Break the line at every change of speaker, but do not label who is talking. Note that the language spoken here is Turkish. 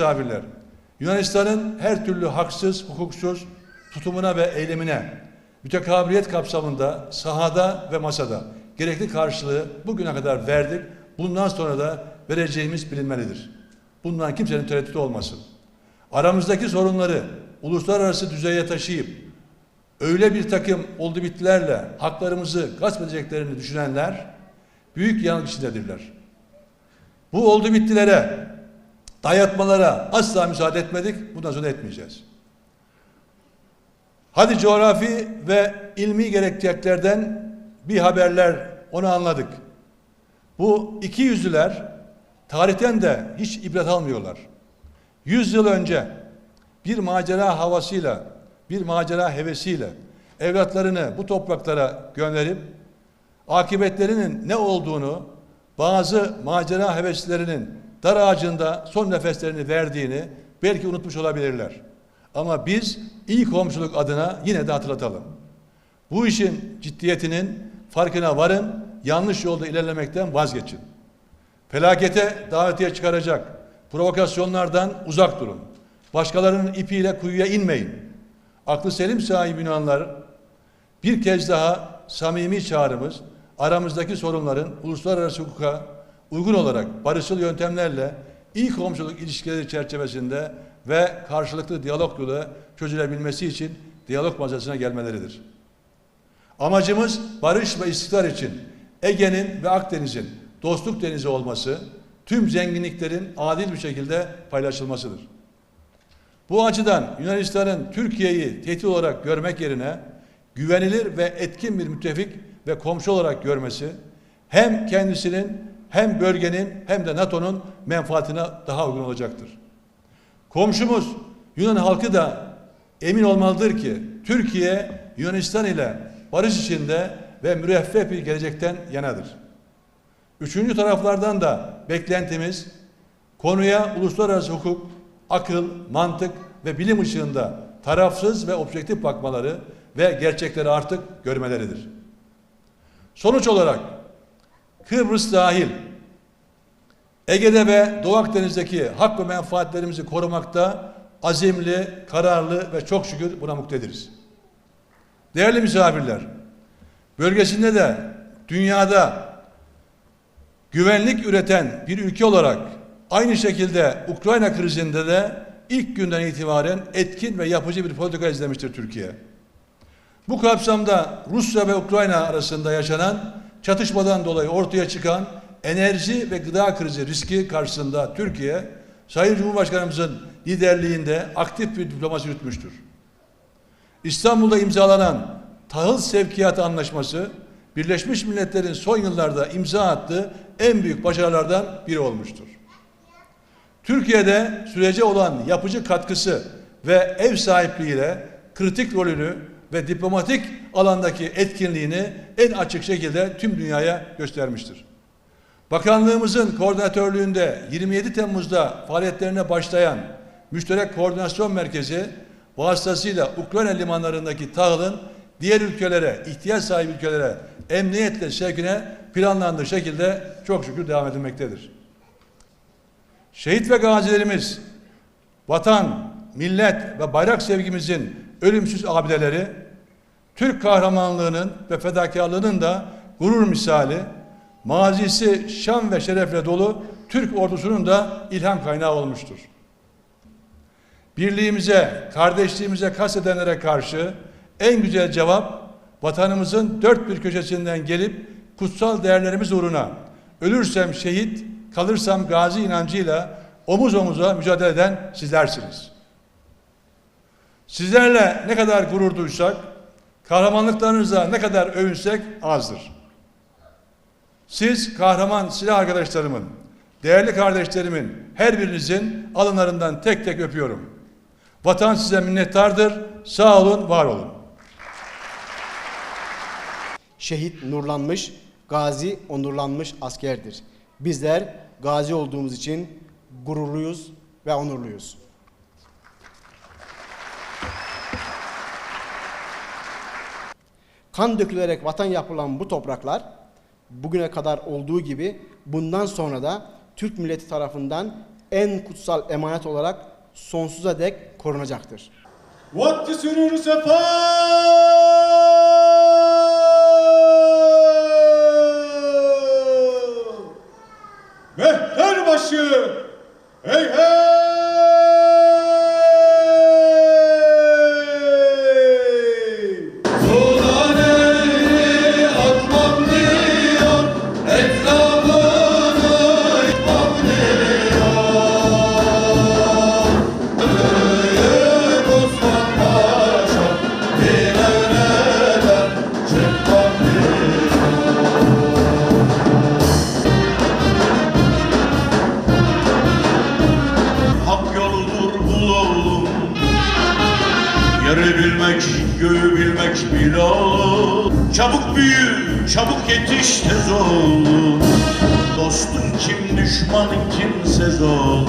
misafirler, Yunanistan'ın her türlü haksız, hukuksuz tutumuna ve eylemine mütekabiliyet kapsamında sahada ve masada gerekli karşılığı bugüne kadar verdik. Bundan sonra da vereceğimiz bilinmelidir. Bundan kimsenin tereddütü olmasın. Aramızdaki sorunları uluslararası düzeye taşıyıp öyle bir takım oldu bittilerle haklarımızı gasp edeceklerini düşünenler büyük yanılgı içindedirler. Bu oldu bittilere, dayatmalara asla müsaade etmedik, bundan sonra etmeyeceğiz. Hadi coğrafi ve ilmi gerekçelerden bir haberler onu anladık. Bu iki yüzlüler tarihten de hiç ibret almıyorlar. Yüz yıl önce bir macera havasıyla, bir macera hevesiyle evlatlarını bu topraklara gönderip akıbetlerinin ne olduğunu bazı macera heveslerinin dar ağacında son nefeslerini verdiğini belki unutmuş olabilirler. Ama biz iyi komşuluk adına yine de hatırlatalım. Bu işin ciddiyetinin farkına varın, yanlış yolda ilerlemekten vazgeçin. Felakete davetiye çıkaracak provokasyonlardan uzak durun. Başkalarının ipiyle kuyuya inmeyin. Aklı selim sahibi Yunanlar bir kez daha samimi çağrımız aramızdaki sorunların uluslararası hukuka uygun olarak barışçıl yöntemlerle iyi komşuluk ilişkileri çerçevesinde ve karşılıklı diyalog yolu çözülebilmesi için diyalog masasına gelmeleridir. Amacımız barış ve istikrar için Ege'nin ve Akdeniz'in dostluk denizi olması, tüm zenginliklerin adil bir şekilde paylaşılmasıdır. Bu açıdan Yunanistan'ın Türkiye'yi tehdit olarak görmek yerine güvenilir ve etkin bir müttefik ve komşu olarak görmesi hem kendisinin hem bölgenin hem de NATO'nun menfaatine daha uygun olacaktır. Komşumuz Yunan halkı da emin olmalıdır ki Türkiye Yunanistan ile barış içinde ve müreffeh bir gelecekten yanadır. Üçüncü taraflardan da beklentimiz konuya uluslararası hukuk, akıl, mantık ve bilim ışığında tarafsız ve objektif bakmaları ve gerçekleri artık görmeleridir. Sonuç olarak Kıbrıs dahil Ege'de ve Doğu Akdeniz'deki hak ve menfaatlerimizi korumakta azimli, kararlı ve çok şükür buna muktediriz. Değerli misafirler, bölgesinde de dünyada güvenlik üreten bir ülke olarak aynı şekilde Ukrayna krizinde de ilk günden itibaren etkin ve yapıcı bir politika izlemiştir Türkiye. Bu kapsamda Rusya ve Ukrayna arasında yaşanan çatışmadan dolayı ortaya çıkan enerji ve gıda krizi riski karşısında Türkiye, Sayın Cumhurbaşkanımızın liderliğinde aktif bir diplomasi yürütmüştür. İstanbul'da imzalanan tahıl sevkiyatı anlaşması, Birleşmiş Milletler'in son yıllarda imza attığı en büyük başarılardan biri olmuştur. Türkiye'de sürece olan yapıcı katkısı ve ev sahipliğiyle kritik rolünü ve diplomatik alandaki etkinliğini en açık şekilde tüm dünyaya göstermiştir. Bakanlığımızın koordinatörlüğünde 27 Temmuz'da faaliyetlerine başlayan Müşterek Koordinasyon Merkezi vasıtasıyla Ukrayna limanlarındaki tahılın diğer ülkelere, ihtiyaç sahibi ülkelere emniyetle sevkine planlandığı şekilde çok şükür devam edilmektedir. Şehit ve gazilerimiz, vatan, millet ve bayrak sevgimizin ölümsüz abideleri, Türk kahramanlığının ve fedakarlığının da gurur misali, mazisi şan ve şerefle dolu Türk ordusunun da ilham kaynağı olmuştur. Birliğimize, kardeşliğimize kastedenlere karşı en güzel cevap vatanımızın dört bir köşesinden gelip kutsal değerlerimiz uğruna ölürsem şehit, kalırsam gazi inancıyla omuz omuza mücadele eden sizlersiniz. Sizlerle ne kadar gurur duysak, kahramanlıklarınıza ne kadar övünsek azdır. Siz kahraman silah arkadaşlarımın, değerli kardeşlerimin her birinizin alınlarından tek tek öpüyorum. Vatan size minnettardır. Sağ olun, var olun.
Şehit nurlanmış, gazi onurlanmış askerdir. Bizler gazi olduğumuz için gururluyuz ve onurluyuz. Kan dökülerek vatan yapılan bu topraklar bugüne kadar olduğu gibi bundan sonra da Türk milleti tarafından en kutsal emanet olarak sonsuza dek korunacaktır.
Vakti sürür sefa! Mehter başı Hey hey Yeri bilmek, göğü bilmek bil oğlum Çabuk büyü, çabuk yetiş tez oğlum Dostun kim, düşmanın kim sez oğlum